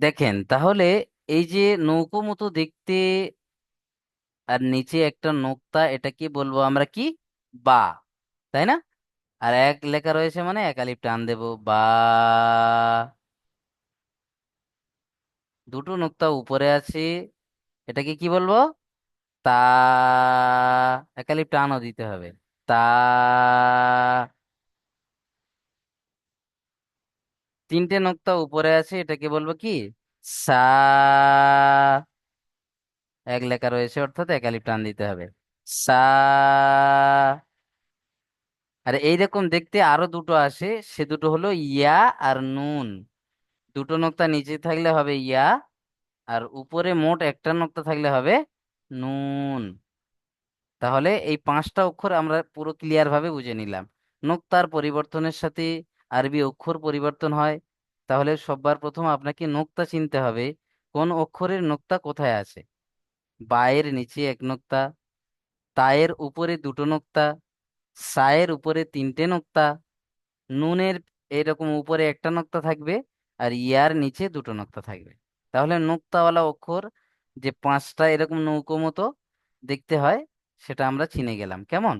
দেখেন, তাহলে এই যে নৌকো মতো দেখতে আর নিচে একটা নোক্তা এটাকে বলব আমরা কি? বা, তাই না? আর এক লেখা রয়েছে মানে একালিপ টান দেবো, বা। দুটো নোক্তা উপরে আছে, এটাকে কি বলব? তা একালিপ টানও দিতে হবে, তা। তিনটে নোক্তা উপরে আছে, এটাকে বলব কি? সা এক লেখা রয়েছে অর্থাৎ একালিপ টান দিতে হবে। সা আর এইরকম দেখতে আরও দুটো আসে। সে দুটো হলো ইয়া আর নুন। দুটো নোক্তা নিচে থাকলে হবে ইয়া আর উপরে মোট একটা নোক্তা থাকলে হবে নুন। তাহলে এই পাঁচটা অক্ষর আমরা পুরো ক্লিয়ার ভাবে বুঝে নিলাম। নোক্তার পরিবর্তনের সাথে আরবি অক্ষর পরিবর্তন হয়। তাহলে সবার প্রথম আপনাকে নোক্তা চিনতে হবে, কোন অক্ষরের নোক্তা কোথায় আছে? বায়ের নিচে এক নোক্তা, তায়ের উপরে দুটো নোক্তা, সায়ের উপরে তিনটে নোক্তা, নুনের এরকম উপরে একটা নোক্তা থাকবে আর ইয়ার নিচে দুটো নোক্তা থাকবে। তাহলে নোক্তাওয়ালা অক্ষর যে পাঁচটা এরকম নৌকো মতো দেখতে হয়, সেটা আমরা চিনে গেলাম। কেমন?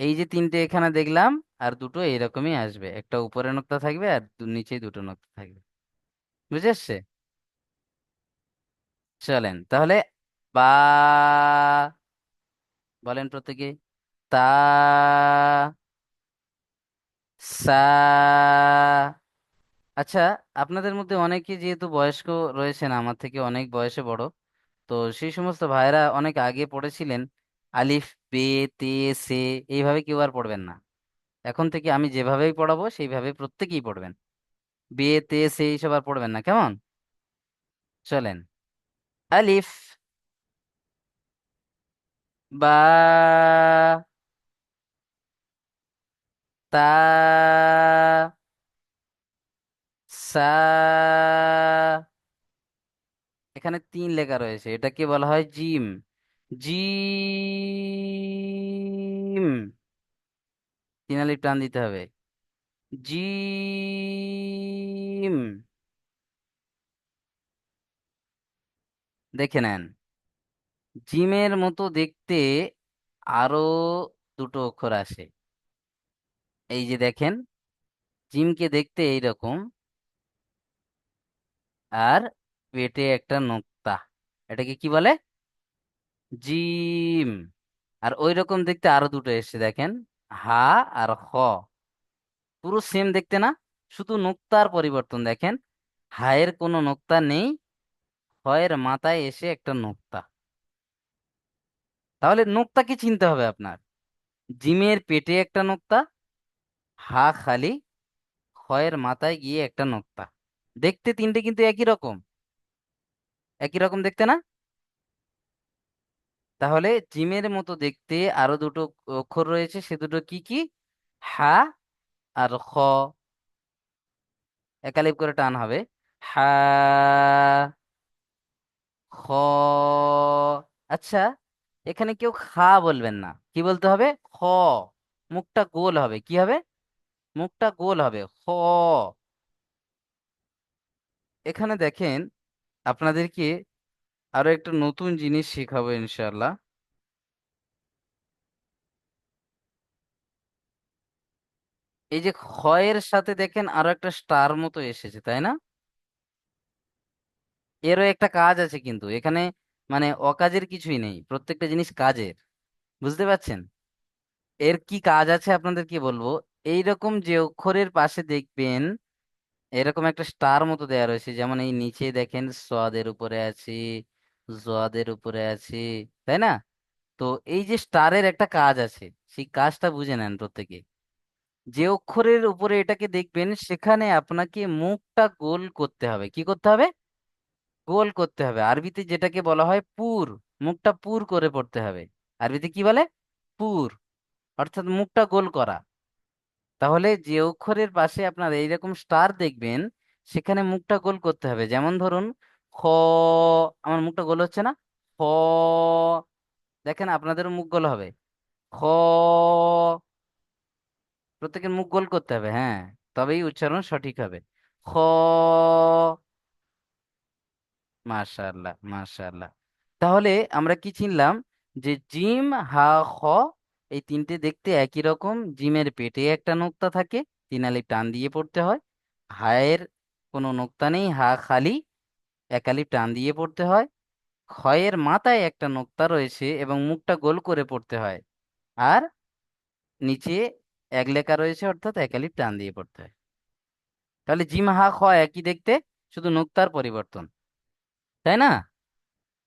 এই যে তিনটে এখানে দেখলাম আর দুটো এইরকমই আসবে। একটা উপরে নোক্তা থাকবে আর নিচে দুটো নোক্তা থাকবে। বুঝে এসছে চলেন, তাহলে বা বলেন প্রত্যেকে। তা সা আচ্ছা আপনাদের মধ্যে অনেকে যেহেতু বয়স্ক রয়েছেন, আমার থেকে অনেক বয়সে বড়, তো সেই সমস্ত ভাইরা অনেক আগে পড়েছিলেন, আলিফ, বে, তে, সে, এইভাবে কেউ আর পড়বেন না। এখন থেকে আমি যেভাবেই পড়াবো, সেইভাবে প্রত্যেকেই পড়বেন। বে তে সে এইসব আর পড়বেন না, কেমন? চলেন। আলিফ। বা তা সা এখানে তিন লেখা রয়েছে, এটাকে বলা হয় জিম। জিম। তিন আলিফ টান দিতে হবে। জিম। দেখে নেন। জিমের মতো দেখতে আরও দুটো অক্ষর আসে। এই যে দেখেন, জিমকে দেখতে এইরকম। আর পেটে একটা নোক্তা। এটাকে কি বলে? জিম। আর ওই রকম দেখতে আরও দুটো এসে দেখেন। হা আর হ পুরো সেম দেখতে না? শুধু নোক্তার পরিবর্তন দেখেন। হায়ের কোনো নোক্তা নেই, হয়ের মাথায় এসে একটা নোক্তা। তাহলে নোক্তা কি চিনতে হবে আপনার? জিমের পেটে একটা নোক্তা, হা খালি খয়ের মাথায় গিয়ে একটা নোক্তা। দেখতে তিনটে কিন্তু একই রকম। একই রকম দেখতে না? তাহলে জিমের মতো দেখতে আরও দুটো অক্ষর রয়েছে, সে দুটো কি কি? হা আর খ। একালিপ করে টান হবে। হা, খ। আচ্ছা এখানে কেউ খা বলবেন না। কি বলতে হবে? খ। মুখটা গোল হবে। কি হবে? মুখটা গোল হবে। খ। এখানে দেখেন, আপনাদেরকে আরও একটা নতুন জিনিস শেখাবো ইনশাল্লাহ এই যে ক্ষয়ের সাথে দেখেন আরও একটা স্টার মতো এসেছে, তাই না? এরও একটা কাজ আছে কিন্তু, এখানে মানে অকাজের কিছুই নেই, প্রত্যেকটা জিনিস কাজের, বুঝতে পারছেন? এর কি কাজ আছে আপনাদের কি বলব? এইরকম যে অক্ষরের পাশে দেখবেন, এরকম একটা স্টার মতো দেয়া রয়েছে, যেমন এই নিচে দেখেন সোয়াদের উপরে আছে জোয়াদের উপরে আছে, তাই না? তো এই যে স্টারের একটা কাজ আছে, সেই কাজটা বুঝে নেন প্রত্যেকে। যে অক্ষরের উপরে এটাকে দেখবেন, সেখানে আপনাকে মুখটা গোল করতে হবে। কি করতে হবে? গোল করতে হবে। আরবিতে যেটাকে বলা হয় পুর, মুখটা পুর করে পড়তে হবে। আরবিতে কি বলে? পুর। অর্থাৎ মুখটা গোল করা। তাহলে যে অক্ষরের পাশে আপনার এইরকম স্টার দেখবেন, সেখানে মুখটা গোল করতে হবে। যেমন ধরুন খ, আমার মুখটা গোল হচ্ছে না? খ, দেখেন আপনাদেরও মুখ গোল হবে। খ, প্রত্যেকের মুখ গোল করতে হবে হ্যাঁ তবেই উচ্চারণ সঠিক হবে। খ, মাশাআল্লাহ মাশাআল্লাহ। তাহলে আমরা কি চিনলাম? যে জিম, হা, খ এই তিনটে দেখতে একই রকম। জিমের পেটে একটা নোক্তা থাকে তিন আলিফ টান দিয়ে পড়তে হয়। হায়ের কোনো নোক্তা নেই, হা খালি। এক টান দিয়ে পড়তে হয়। খয়ের মাথায় একটা নোক্তা রয়েছে এবং মুখটা গোল করে পড়তে হয়। আর নিচে এক লেখা রয়েছে, অর্থাৎ এক টান দিয়ে পড়তে হয়। তাহলে জিম হা খ একই দেখতে, শুধু নোক্তার পরিবর্তন। তাই না?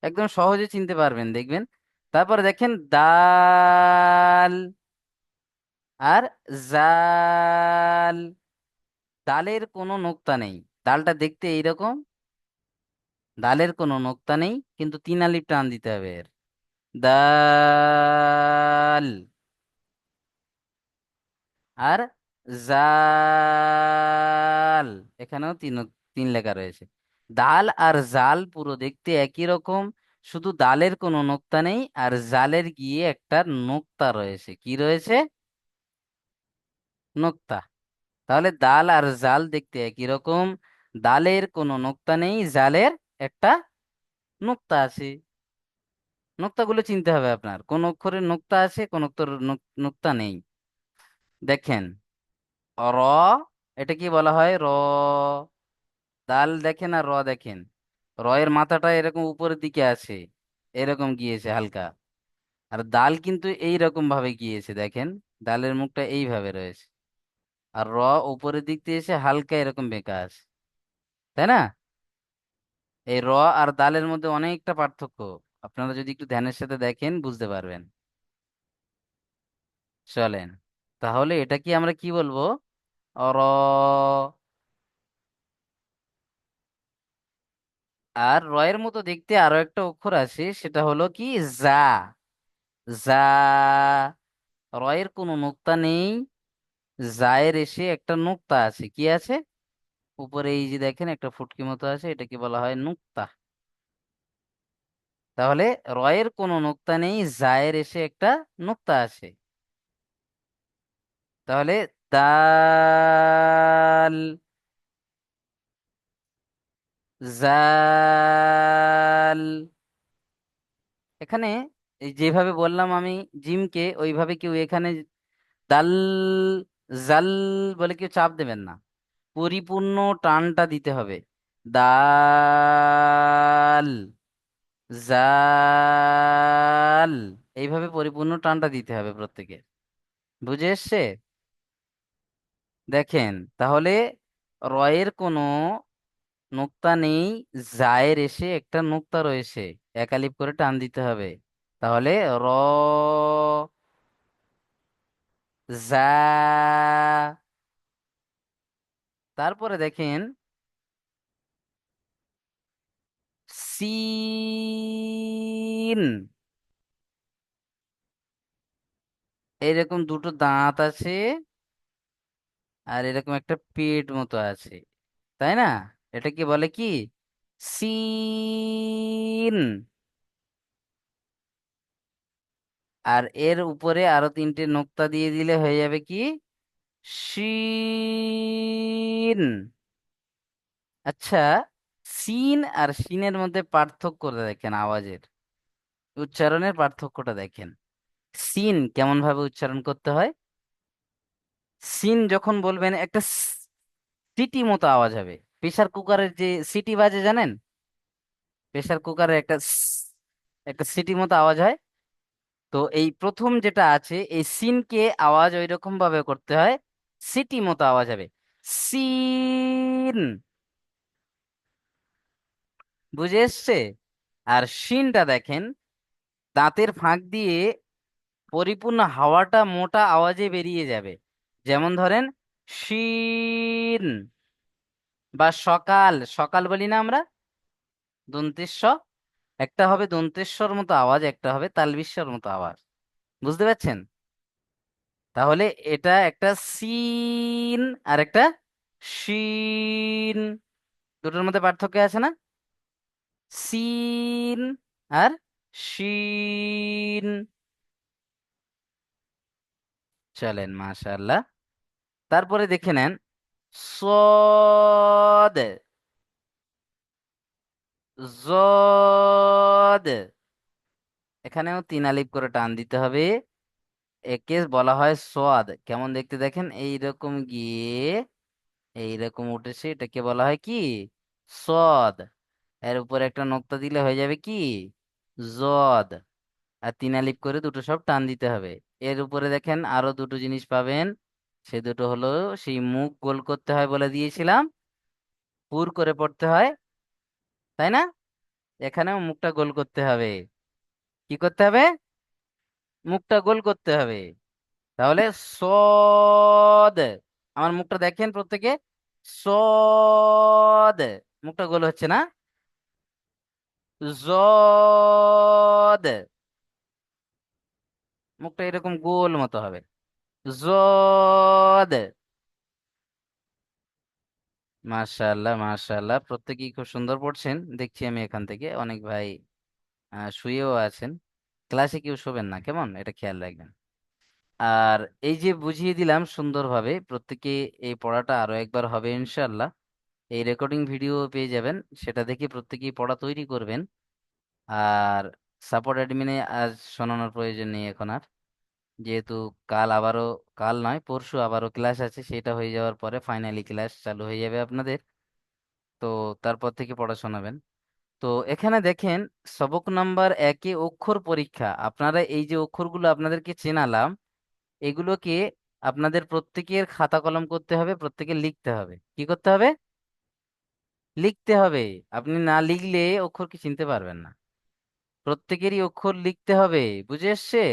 একদম সহজে চিনতে পারবেন, দেখবেন। তারপরে দেখেন, দাল আর জাল। দালের কোনো নোক্তা নেই। দালটা দেখতে এইরকম। দালের কোনো নোক্তা নেই, কিন্তু তিন আলিফ টান দিতে হবে এর। দাল আর জাল। এখানেও তিন তিন লেখা রয়েছে। দাল আর জাল পুরো দেখতে একই রকম, শুধু দালের কোনো নোক্তা নেই, আর জালের গিয়ে একটা নোক্তা রয়েছে। কি রয়েছে? নোক্তা। তাহলে দাল আর জাল দেখতে একই রকম দালের কোনো নোক্তা নেই, জালের একটা নোক্তা আছে। নোক্তাগুলো চিনতে হবে আপনার। কোন অক্ষরের নোক্তা আছে, কোন অক্ষর নোক- নোক্তা নেই। দেখেন, র, এটা কি বলা হয়? র, দাল দেখেন আর র দেখেন। র এর মাথাটা এরকম উপরের দিকে আছে, এরকম গিয়েছে হালকা। আর দাল কিন্তু এই রকম ভাবে গিয়েছে, দেখেন। দালের মুখটা এইভাবে রয়েছে। আর র উপরের দিক দিয়ে এসে হালকা এরকম বেঁকা আছে। তাই না? এই র আর দালের মধ্যে অনেকটা পার্থক্য। আপনারা যদি একটু ধ্যানের সাথে দেখেন, বুঝতে পারবেন। চলেন, তাহলে এটা কি আমরা কি বলব? র, আর র এর মতো দেখতে আরও একটা অক্ষর আছে, সেটা হলো কি? যা। যা র এর কোনো নোক্তা নেই। জায়ের এসে একটা নোক্তা আছে, কি আছে? উপরে এই যে দেখেন একটা ফুটকি মতো আছে, এটাকে বলা হয় নুক্তা। তাহলে রয়ের কোনো নোক্তা নেই, জায়ের এসে একটা নোক্তা আছে। তাহলে দাল, জাল, এখানে যেভাবে বললাম আমি জিমকে, ওইভাবে কেউ এখানে দাল, জাল বলে কেউ চাপ দেবেন না। পরিপূর্ণ টানটা দিতে হবে। দাল, জাল, এইভাবে পরিপূর্ণ টানটা দিতে হবে প্রত্যেকের বুঝে এসছে? দেখেন, তাহলে রয়ের কোনো নোক্তা নেই, জায়ের এসে একটা নোক্তা রয়েছে একালিপ করে টান দিতে হবে। তাহলে র জা তারপরে দেখেন সিন। এরকম দুটো দাঁত আছে আর এরকম একটা পেট মতো আছে, তাই না? এটা কি বলে কি? সিন। আর এর উপরে আরও তিনটে নোক্তা দিয়ে দিলে হয়ে যাবে কি? শিন। আচ্ছা সিন আর শিনের মধ্যে পার্থক্যটা দেখেন আওয়াজের। উচ্চারণের পার্থক্যটা দেখেন। সিন কেমন ভাবে উচ্চারণ করতে হয়? সিন যখন বলবেন, একটা সিটি মতো আওয়াজ হবে। প্রেসার কুকারের যে সিটি বাজে জানেন? প্রেসার কুকারের একটা একটা সিটি মতো আওয়াজ হয়। তো এই প্রথম যেটা আছে, এই সিনকে আওয়াজ ওই রকম ভাবে করতে হয় সিটি মতো আওয়াজ হবে। সিন। বুঝে এসছে? আর শিনটা দেখেন, দাঁতের ফাঁক দিয়ে পরিপূর্ণ হাওয়াটা মোটা আওয়াজে বেরিয়ে যাবে। যেমন ধরেন শিন বা সকাল। সকাল বলি না আমরা? দন্তেশ্ব। একটা হবে দন্তেশ্বর মতো আওয়াজ, একটা হবে তালবিশ্বর মতো আওয়াজ। বুঝতে পারছেন? তাহলে এটা একটা সিন আর একটা শিন। দুটোর মধ্যে পার্থক্য আছে না? সিন আর শিন। চলেন, মাশাআল্লাহ। তারপরে দেখে নেন, সদ। জদ এখানেও তিন আলিফ করে টান দিতে হবে। একে বলা হয় সোয়াদ। কেমন দেখতে দেখেন? এইরকম গিয়ে, এইরকম উঠেছে, এটাকে বলা হয় কি? সদ এর উপরে একটা নোক্তা দিলে হয়ে যাবে কি? জদ আর তিন করে দুটো সব টান দিতে হবে। এর উপরে দেখেন আরও দুটো জিনিস পাবেন। সে দুটো হলো সেই মুখ গোল করতে হয় বলে দিয়েছিলাম। পুর করে পড়তে হয়, তাই না? এখানেও মুখটা গোল করতে হবে। কি করতে হবে? মুখটা গোল করতে হবে। তাহলে সদ, আমার মুখটা দেখেন প্রত্যেকে। সদ, মুখটা গোল হচ্ছে না? জদ, মুখটা এরকম গোল মতো হবে। জদ, মাশাআল্লাহ মাশাআল্লাহ। প্রত্যেকেই খুব সুন্দর পড়ছেন। দেখছি আমি এখান থেকে। অনেক ভাই শুয়েও আছেন। ক্লাসে কেউ শোবেন না, কেমন? এটা খেয়াল রাখবেন। আর এই যে বুঝিয়ে দিলাম সুন্দরভাবে, প্রত্যেকে এই পড়াটা আরও একবার হবে ইনশাআল্লাহ। এই রেকর্ডিং ভিডিও পেয়ে যাবেন, সেটা দেখে প্রত্যেকেই পড়া তৈরি করবেন। আর সাপোর্ট অ্যাডমিনে আজ শোনানোর প্রয়োজন নেই এখন আর। যেহেতু কাল আবারও, কাল নয়, পরশু আবারও ক্লাস আছে, সেটা হয়ে যাওয়ার পরে ফাইনালি ক্লাস চালু হয়ে যাবে আপনাদের। তো তারপর থেকে পড়া শোনাবেন। তো এখানে দেখেন, সবক নাম্বার একে অক্ষর পরীক্ষা। আপনারা এই যে অক্ষরগুলো আপনাদেরকে চেনালাম, এগুলোকে আপনাদের প্রত্যেকের খাতা কলম করতে হবে প্রত্যেকের লিখতে হবে। কি করতে হবে? লিখতে হবে। আপনি না লিখলে অক্ষর কি চিনতে পারবেন না। প্রত্যেকেরই অক্ষর লিখতে হবে। বুঝে এসছে?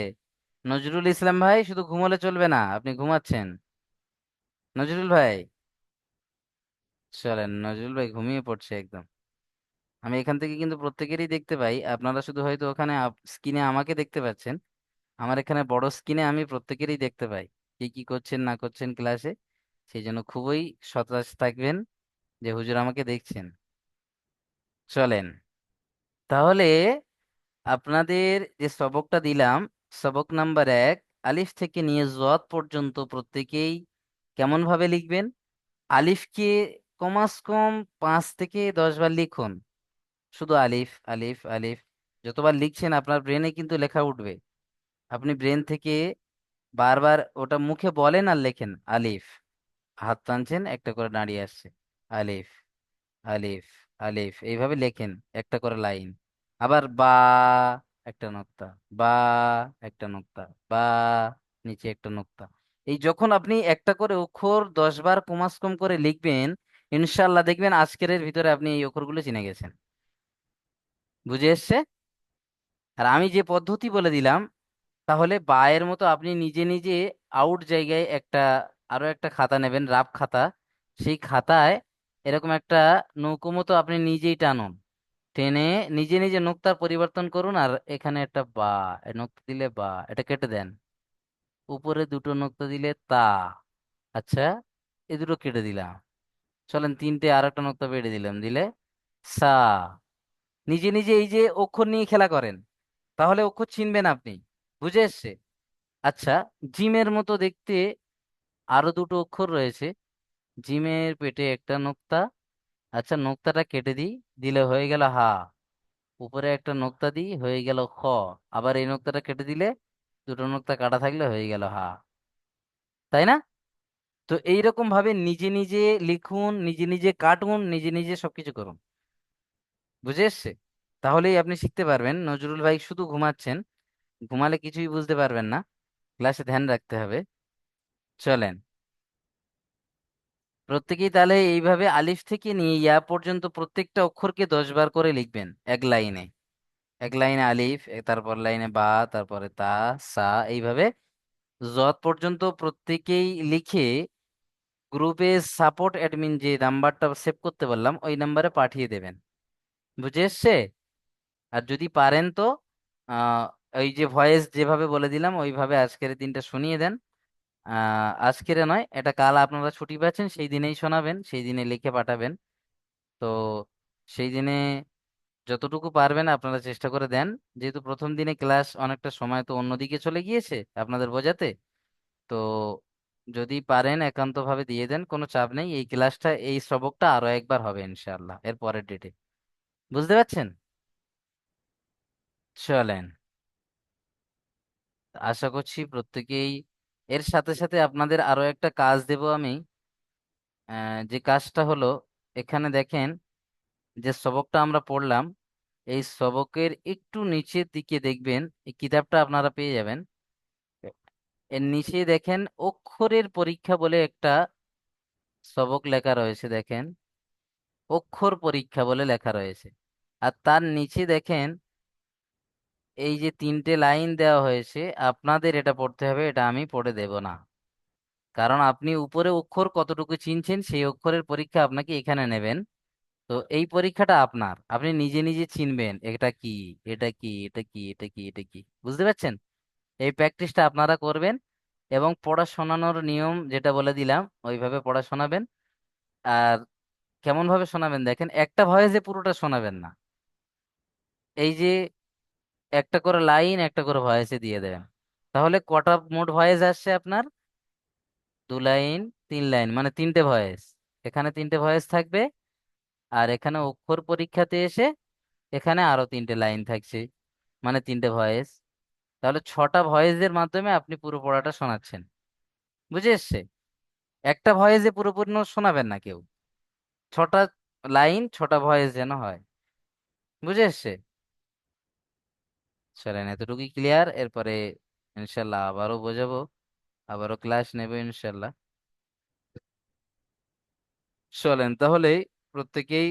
নজরুল ইসলাম ভাই, শুধু ঘুমোলে চলবে না, আপনি ঘুমাচ্ছেন। নজরুল ভাই, চলেন, নজরুল ভাই ঘুমিয়ে পড়ছে একদম। আমি এখান থেকে কিন্তু প্রত্যেকেরই দেখতে পাই। আপনারা শুধু হয়তো ওখানে স্ক্রিনে আমাকে দেখতে পাচ্ছেন। আমার এখানে বড় স্ক্রিনে আমি প্রত্যেকেরই দেখতে পাই। কে কি করছেন, না করছেন ক্লাসে। সেই জন্য খুবই সতেজ থাকবেন যে হুজুর আমাকে দেখছেন। চলেন। তাহলে আপনাদের যে সবকটা দিলাম, সবক নাম্বার এক, আলিফ থেকে নিয়ে জদ পর্যন্ত প্রত্যেকেই কেমন ভাবে লিখবেন? আলিফকে কমাস কম পাঁচ থেকে দশ বার লিখুন। শুধু আলিফ আলিফ আলিফ। যতবার লিখছেন আপনার ব্রেনে কিন্তু লেখা উঠবে। আপনি ব্রেন থেকে বারবার ওটা মুখে বলেন আর লেখেন, আলিফ। হাত টানছেন, একটা করে দাঁড়িয়ে আসছে, আলিফ আলিফ আলিফ। এইভাবে লেখেন, একটা করে লাইন। আবার বা, একটা নোক্তা, বা, একটা নোক্তা, বা, নিচে একটা নোক্তা। এই যখন আপনি একটা করে অক্ষর দশ বার কমাস কম করে লিখবেন ইনশাল্লাহ দেখবেন আজকের ভিতরে আপনি এই অক্ষরগুলো চিনে গেছেন। বুঝে এসছে? আর আমি যে পদ্ধতি বলে দিলাম, তাহলে বায়ের মতো আপনি নিজে নিজে আউট জায়গায় একটা, আরও একটা খাতা নেবেন, রাফ খাতা। সেই খাতায় এরকম একটা নৌকো মতো আপনি নিজেই টানুন। টেনে নিজে নিজে নোক্তার পরিবর্তন করুন আর এখানে একটা বা নোক্তা দিলে বা, এটা কেটে দেন। উপরে দুটো নোক্তা দিলে তা। আচ্ছা এ দুটো কেটে দিলাম। চলেন তিনটে আর একটা নোক্তা বেড়ে দিলাম। দিলে সা। নিজে নিজে এই যে অক্ষর নিয়ে খেলা করেন, তাহলে অক্ষর চিনবেন আপনি, বুঝে এসছে? আচ্ছা জিমের মতো দেখতে আরও দুটো অক্ষর রয়েছে, জিমের পেটে একটা নোক্তা আচ্ছা নোক্তাটা কেটে দিই, দিলে হয়ে গেল হা, উপরে একটা নোক্তা দিই, হয়ে গেল খ, আবার এই নোক্তাটা কেটে দিলে দুটো নোক্তা কাটা থাকলে হয়ে গেল হা, তাই না? তো এইরকম ভাবে নিজে নিজে লিখুন, নিজে নিজে কাটুন, নিজে নিজে সবকিছু করুন। বুঝে এসছে? তাহলেই আপনি শিখতে পারবেন। নজরুল ভাই শুধু ঘুমাচ্ছেন, ঘুমালে কিছুই বুঝতে পারবেন না। ক্লাসে ধ্যান রাখতে হবে। চলেন। প্রত্যেকেই তাহলে এইভাবে আলিফ থেকে নিয়ে ইয়া পর্যন্ত প্রত্যেকটা অক্ষরকে দশ বার করে লিখবেন, এক লাইনে। এক লাইনে আলিফ তারপর লাইনে বা, তারপরে তা, সা, এইভাবে যত পর্যন্ত প্রত্যেকেই লিখে গ্রুপে সাপোর্ট অ্যাডমিন যে নাম্বারটা সেভ করতে বললাম, ওই নাম্বারে পাঠিয়ে দেবেন। বুঝে এসছে আর যদি পারেন তো ওই যে ভয়েস যেভাবে বলে দিলাম, ওইভাবে আজকের দিনটা শুনিয়ে দেন। আজকের নয়, এটা কাল আপনারা ছুটি পাচ্ছেন, সেই দিনেই শোনাবেন, সেই দিনে লিখে পাঠাবেন। তো সেই দিনে যতটুকু পারবেন আপনারা চেষ্টা করে দেন। যেহেতু প্রথম দিনে ক্লাস অনেকটা সময় তো অন্যদিকে চলে গিয়েছে আপনাদের বোঝাতে, তো যদি পারেন একান্তভাবে দিয়ে দেন, কোনো চাপ নেই। এই ক্লাসটা, এই সবকটা আরও একবার হবে ইনশাআল্লাহ, এর পরের ডেটে বুঝতে পারছেন? চলেন। আশা করছি প্রত্যেকেই এর সাথে সাথে আপনাদের আরও একটা কাজ দেব আমি। যে কাজটা হলো, এখানে দেখেন যে সবকটা আমরা পড়লাম, এই সবকের একটু নিচের দিকে দেখবেন, এই কিতাবটা আপনারা পেয়ে যাবেন। এর নিচে দেখেন অক্ষরের পরীক্ষা বলে একটা সবক লেখা রয়েছে দেখেন। অক্ষর পরীক্ষা বলে লেখা রয়েছে। আর তার নিচে দেখেন, এই যে তিনটে লাইন দেওয়া হয়েছে, আপনাদের এটা পড়তে হবে, এটা আমি পড়ে দেব না। কারণ আপনি উপরে অক্ষর কতটুকু চিনছেন, সেই অক্ষরের পরীক্ষা আপনাকে এখানে নেবেন। তো এই পরীক্ষাটা আপনার। আপনি নিজে নিজে চিনবেন, এটা কি এটা কি এটা কি এটা কি এটা কি। বুঝতে পারছেন? এই প্র্যাকটিসটা আপনারা করবেন এবং পড়া শোনানোর নিয়ম যেটা বলে দিলাম, ওইভাবে পড়া শোনাবেন আর কেমন ভাবে শোনাবেন? দেখেন, একটা ভয়েসে পুরোটা শোনাবেন না। এই যে, একটা করে লাইন, একটা করে ভয়েসে দিয়ে দেবেন। তাহলে কটা মোট ভয়েস আসছে আপনার? দু লাইন, তিন লাইন মানে তিনটে ভয়েস। এখানে তিনটে ভয়েস থাকবে আর এখানে অক্ষর পরীক্ষাতে এসে এখানে আরও তিনটে লাইন থাকছে মানে তিনটে ভয়েস। তাহলে ছটা ভয়েসের মাধ্যমে আপনি পুরো পড়াটা শোনাচ্ছেন। বুঝে এসছে? একটা ভয়েসে পুরোপুরি শোনাবেন না কেউ। ছটা লাইন, ছটা ভয়েস যেন হয়। বুঝে এসছে? চলেন এতটুকুই ক্লিয়ার এরপরে ইনশাল্লাহ আবারও বোঝাবো, আবারও ক্লাস নেব ইনশাল্লাহ। চলেন তাহলে প্রত্যেকেই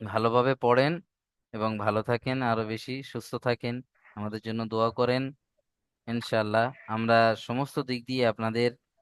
ভালোভাবে পড়েন এবং ভালো থাকেন আরও বেশি সুস্থ থাকেন। আমাদের জন্য দোয়া করেন। ইনশাল্লাহ আমরা সমস্ত দিক দিয়ে আপনাদের